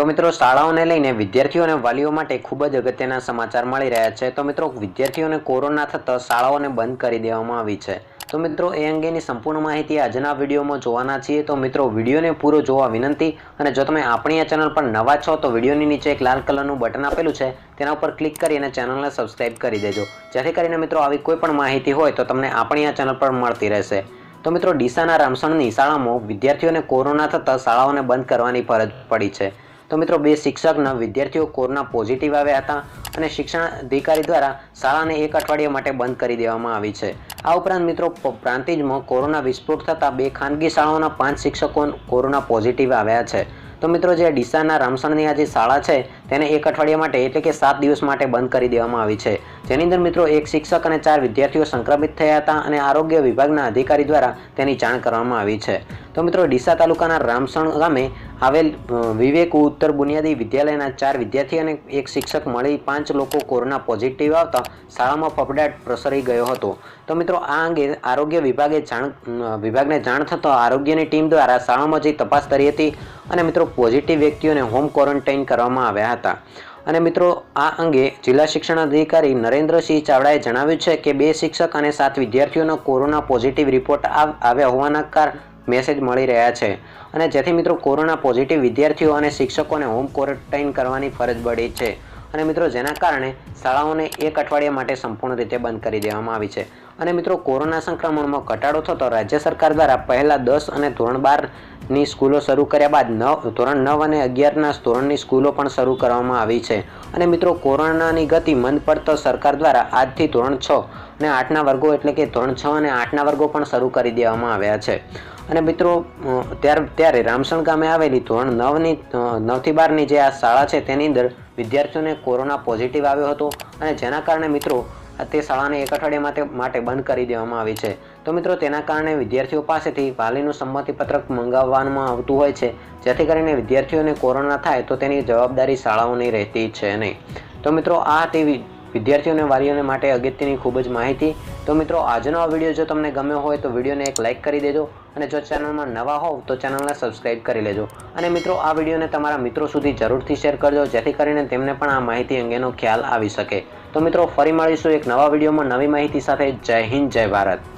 તો મિત્રો, શાળાઓને લઈને વિદ્યાર્થીઓ અને વાલીઓ માટે ખૂબ જ અગત્યના સમાચાર મળી રહ્યા છે. તો મિત્રો, વિદ્યાર્થીઓને કોરોના થતાં શાળાઓને બંધ કરી દેવામાં આવી છે. તો મિત્રો, એ અંગેની સંપૂર્ણ માહિતી આજના વિડીયોમાં જોવાના છીએ. તો મિત્રો, વિડીયોને પૂરો જોવા વિનંતી અને જો તમે આપણી આ ચેનલ પર નવા છો, તો વિડીયોની નીચે એક લાલ કલરનું બટન આપેલું છે. તેના ઉપર ક્લિક કરી અને ચેનલને સબસ્ક્રાઇબ કરી દેજો. જેથી કરીને મિત્રો, આવી કોઈ પણ માહિતી હોય, તો તમને આપણી આ ચેનલ પર મળતી રહેશે. તો મિત્રો, ડીસાના રામસણની શાળામાં વિદ્યાર્થીઓને કોરોના થતાં શાળાઓને બંધ કરવાની ફરજ પડી છે. તો મિત્રો બે શિક્ષકના વિદ્યાર્થીઓ કોરોના પોઝિટિવ આવ્યા હતા અને શિક્ષણ અધિકારી દ્વારા શાળાને એક અઠવાડિયા માટે બંધ કરી દેવામાં આવી છે. આ ઉપરાંત મિત્રો પ્રાંતિજમાં કોરોના વિસ્ફોટ થતાં બે ખાનગી શાળાઓના પાંચ શિક્ષકો કોરોના પોઝિટિવ આવ્યા છે. તો મિત્રો જે ડીસાના રામસણની આ જે શાળા છે, તેને એક અઠવાડિયા માટે એટલે કે સાત દિવસ માટે બંધ કરી દેવામાં આવી છે. જેની અંદર મિત્રો એક શિક્ષક અને ચાર વિદ્યાર્થીઓ સંક્રમિત થયા હતા અને આરોગ્ય વિભાગના અધિકારી દ્વારા તેની જાણ કરવામાં આવી છે. તો મિત્રો ડીસા તાલુકાના રામસણ ગામે આવેલ વિવેક ઉત્તર બુનિયાદી વિદ્યાલયના ચાર વિદ્યાર્થી અને એક શિક્ષક મળી પાંચ લોકો કોરોના પોઝિટિવ આવતા શાળામાં ફફડાટ પ્રસરી ગયો હતો. તો મિત્રો, આ અંગે આરોગ્ય વિભાગે જાણ વિભાગને જાણ થતાં આરોગ્યની ટીમ દ્વારા શાળામાં જઈ તપાસ કરી હતી અને મિત્રો, પોઝિટિવ વ્યક્તિઓને હોમ ક્વોરન્ટાઇન કરવામાં આવ્યા હતા. અને મિત્રો, આ અંગે જિલ્લા શિક્ષણ અધિકારી નરેન્દ્રસિંહ ચાવડાએ જણાવ્યું છે કે બે શિક્ષક અને સાત વિદ્યાર્થીઓનો કોરોના પોઝિટિવ રિપોર્ટ આવ્યા હોવાના કાર મેસેજ મળી રહ્યા છે. અને જેથી મિત્રો કોરોના પોઝિટિવ વિદ્યાર્થીઓ અને શિક્ષકોને હોમ ક્વોરન્ટાઇન કરવાની ફરજ પડી છે. અને મિત્રો જેના કારણે શાળાઓને એક અઠવાડિયા માટે સંપૂર્ણ રીતે બંધ કરી દેવામાં આવી છે. અને મિત્રો, કોરોના સંક્રમણમાં ઘટાડો થતો રાજ્ય સરકાર દ્વારા પહેલાં દસ અને ધોરણ બારની સ્કૂલો શરૂ કર્યા બાદ નવ, ધોરણ નવ અને અગિયારના ધોરણની સ્કૂલો પણ શરૂ કરવામાં આવી છે. અને મિત્રો, કોરોનાની ગતિ મંદ પડતો સરકાર દ્વારા આજથી ધોરણ છ અને આઠના વર્ગો એટલે કે ધોરણ છ અને આઠના વર્ગો પણ શરૂ કરી દેવામાં આવ્યા છે. અને મિત્રો ત્યારે, ત્યાર રામસણ ગામે આવેલી ધોરણ નવની નવથી બારની જે આ શાળા છે, તેની અંદર વિદ્યાર્થીઓને કોરોના પોઝિટિવ આવ્યો હતો. અને જેના કારણે મિત્રો તે શાળાને એક અઠવાડિયા માટે બંધ કરી દેવામાં આવી છે. તો મિત્રો, તેના કારણે વિદ્યાર્થીઓ પાસેથી વાલીનું સંમતિપત્રક મંગાવવામાં આવતું હોય છે. જેથી કરીને વિદ્યાર્થીઓને કોરોના થાય તો તેની જવાબદારી શાળાઓની રહેતી છે નહીં. તો મિત્રો, આ તે વિદ્યાર્થીઓને વિદ્યાર્થીઓ વાલીઓને માટે અગત્યની ખૂબ જ માહિતી તો મિત્રો, આજનો આ વીડિયો જો તમને ગમ્યો હોય તો વિડીયોને એક લાઇક કરી દેજો અને જો ચેનલમાં નવા હોવ તો ચેનલને સબસ્ક્રાઇબ કરી લેજો. અને મિત્રો, આ વિડીયોને તમારા મિત્રો સુધી જરૂરથી શેર કરજો, જેથી કરીને તેમને પણ આ માહિતી અંગેનો ખ્યાલ આવી શકે. તો મિત્રો, ફરી મળીશું એક નવા વિડીયોમાં નવી માહિતી સાથે. જય હિન્દ, જય ભારત.